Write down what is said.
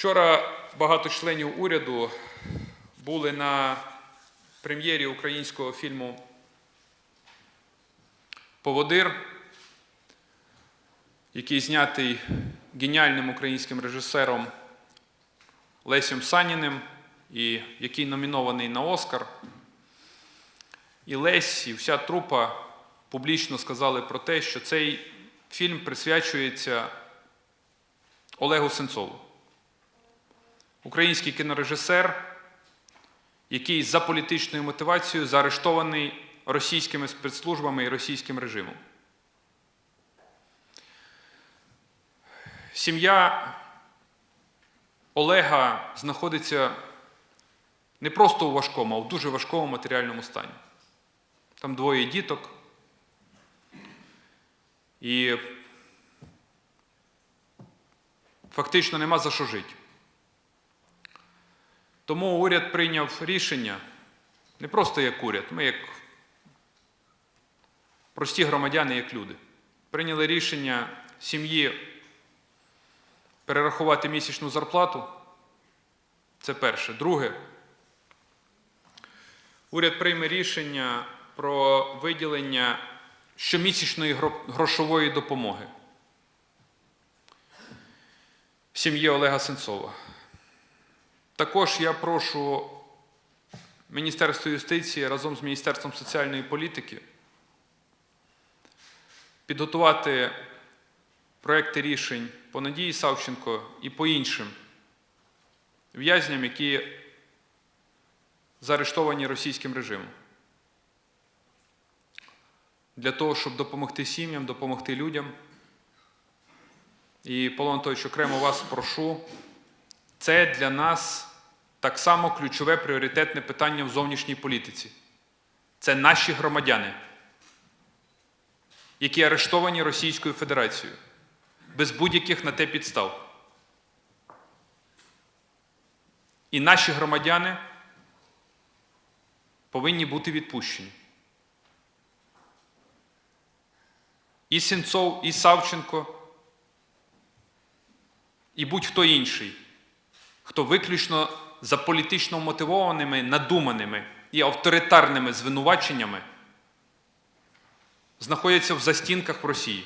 Вчора багато членів уряду були на прем'єрі українського фільму Поводир, який знятий геніальним українським режисером Лесем Саніним, і який номінований на Оскар. І Лесь, і вся трупа публічно сказали про те, що цей фільм присвячується Олегу Сенцову. Український кінорежисер, який за політичною мотивацією заарештований російськими спецслужбами і російським режимом. Сім'я Олега знаходиться не просто у важкому, а в дуже важкому матеріальному стані. Там двоє діток. І фактично нема за що жити. Тому уряд прийняв рішення не просто як уряд, ми як прості громадяни, як люди. Прийняли рішення сім'ї перерахувати місячну зарплату. Це перше. Друге, уряд прийме рішення про виділення щомісячної грошової допомоги сім'ї Олега Сенцова. Також я прошу Міністерство юстиції разом з Міністерством соціальної політики підготувати проекти рішень по Надії Савченко і по іншим в'язням, які заарештовані російським режимом. Для того, щоб допомогти сім'ям, допомогти людям. І Павло Анатолійович, окремо вас прошу, це для нас так само ключове пріоритетне питання в зовнішній політиці. Це наші громадяни, які арештовані Російською Федерацією без будь-яких на те підстав. І наші громадяни повинні бути відпущені. І Сенцов, і Савченко, і будь-хто інший, хто виключно за політично мотивованими, надуманими і авторитарними звинуваченнями знаходяться в застінках в Росії.